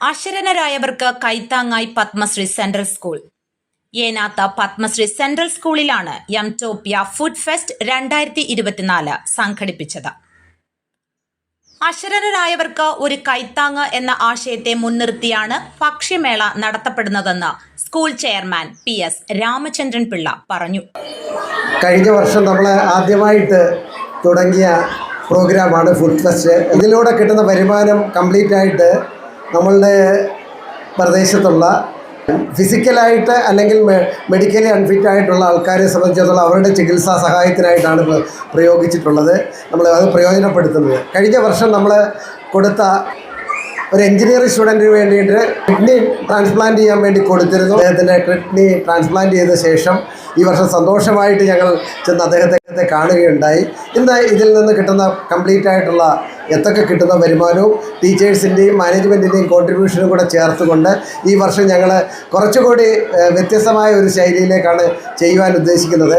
അശരണരായവർക്ക് കൈത്താങ്ങായി Padmashree central school. ഏനാത്ത Padmashree central സ്കൂളിലാണ് യംടോപ്യ ഫുഡ് ഫെസ്റ്റ് രണ്ടായിരത്തി ഇരുപത്തിനാല് സംഘടിപ്പിച്ചത്. അശരണരായവർക്ക് ഒരു കൈത്താങ്ങ് എന്ന ആശയത്തെ മുൻനിർത്തിയാണ് ഭക്ഷ്യമേള നടത്തപ്പെടുന്നതെന്ന് school chairman P S Ramachandran Pillai പറഞ്ഞു. കഴിഞ്ഞ വർഷം നമ്മൾ ആദ്യമായിട്ട് തുടങ്ങിയ പ്രോഗ്രാമാണ് ഫുഡ് ഫെസ്റ്റ്. ഇതിലൂടെ കിട്ടുന്ന വരുമാനം കംപ്ലീറ്റ് ആയിട്ട് നമ്മളുടെ പ്രദേശത്തുള്ള ഫിസിക്കലായിട്ട് അല്ലെങ്കിൽ മെഡിക്കലി അൺഫിറ്റ് ആയിട്ടുള്ള ആൾക്കാരെ സംബന്ധിച്ചിടത്തോളം അവരുടെ ചികിത്സാ സഹായത്തിനായിട്ടാണ് പ്ര- പ്രയോഗിച്ചിട്ടുള്ളത്. നമ്മൾ അത് പ്രയോജനപ്പെടുത്തുന്നത്. കഴിഞ്ഞ വർഷം നമ്മൾ കൊടുത്ത ഒരു എഞ്ചിനീയറിംഗ് സ്റ്റുഡന്റിന് വേണ്ടിയിട്ട് കിഡ്നി ട്രാൻസ്പ്ലാന്റ് ചെയ്യാൻ വേണ്ടി കൊടുത്തിരുന്നു. അദ്ദേഹത്തിന്റെ കിഡ്നി ട്രാൻസ്പ്ലാന്റ് ചെയ്ത ശേഷം ഈ വർഷം സന്തോഷമായിട്ട് ഞങ്ങൾ ചെന്ന് അദ്ദേഹത്തെ കാണുകയുണ്ടായി. ഇന്ന് ഇതിൽ നിന്ന് കിട്ടുന്ന കംപ്ലീറ്റ് ആയിട്ടുള്ള എത്തൊക്കെ കിട്ടുന്ന വരുമാനവും ടീച്ചേഴ്സിന്റെയും മാനേജ്മെന്റിന്റെയും കോൺട്രിബ്യൂഷനും കൂടെ ചേർത്തുകൊണ്ട് ഈ വർഷം ഞങ്ങൾ കുറച്ചുകൂടി വ്യത്യസ്തമായ ഒരു ശൈലിയിലേക്കാണ് ചെയ്യുവാൻ ഉദ്ദേശിക്കുന്നത്.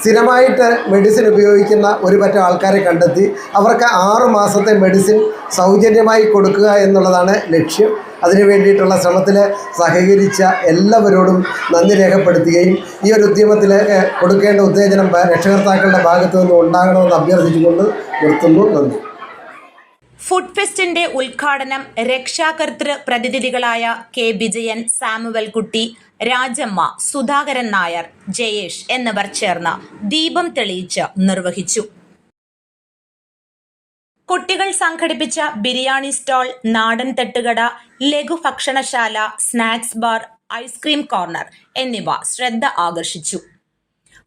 സ്ഥിരമായിട്ട് മെഡിസിൻ ഉപയോഗിക്കുന്ന ഒരു പറ്റം ആൾക്കാരെ കണ്ടെത്തി അവർക്ക് ആറ് മാസത്തെ മെഡിസിൻ സൗജന്യമായി കൊടുക്കുക എന്നുള്ളതാണ് ലക്ഷ്യം. അതിനു വേണ്ടിയിട്ടുള്ള ശ്രമത്തിൽ സഹകരിച്ച എല്ലാവരോടും നന്ദി രേഖപ്പെടുത്തുകയും ഈ ഒരു ഉദ്യമത്തിൽ കൊടുക്കേണ്ട ഉത്തേജനം രക്ഷകർത്താക്കളുടെ ഭാഗത്തു നിന്നും ഉണ്ടാകണമെന്ന് അഭ്യർത്ഥിച്ചുകൊണ്ട് നിർത്തുന്നു. നന്ദി. ഫുഡ് ഫെസ്റ്റിന്റെ ഉദ്ഘാടനം രക്ഷാകർതൃ പ്രതിനിധികളായ കെ വിജയൻ സാമുവൽ കുട്ടി രാജമ്മ സുധാകരൻ നായർ ജയേഷ് എന്നിവർ ചേർന്ന് ദീപം തെളിയിച്ച് നിർവഹിച്ചു. കുട്ടികൾ സംഘടിപ്പിച്ച ബിരിയാണി സ്റ്റാൾ നാടൻ തട്ടുകട ലഘുഭക്ഷണശാല snacks bar ice cream corner എന്നിവ ശ്രദ്ധ ആകർഷിച്ചു.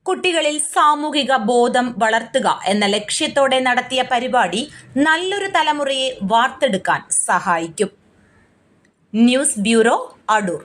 കുട്ടികളിൽ സാമൂഹിക ബോധം വളർത്തുക എന്ന ലക്ഷ്യത്തോടെ നടത്തിയ പരിപാടി നല്ലൊരു തലമുറയെ വാർത്തെടുക്കാൻ സഹായിക്കും. News bureau Adoor.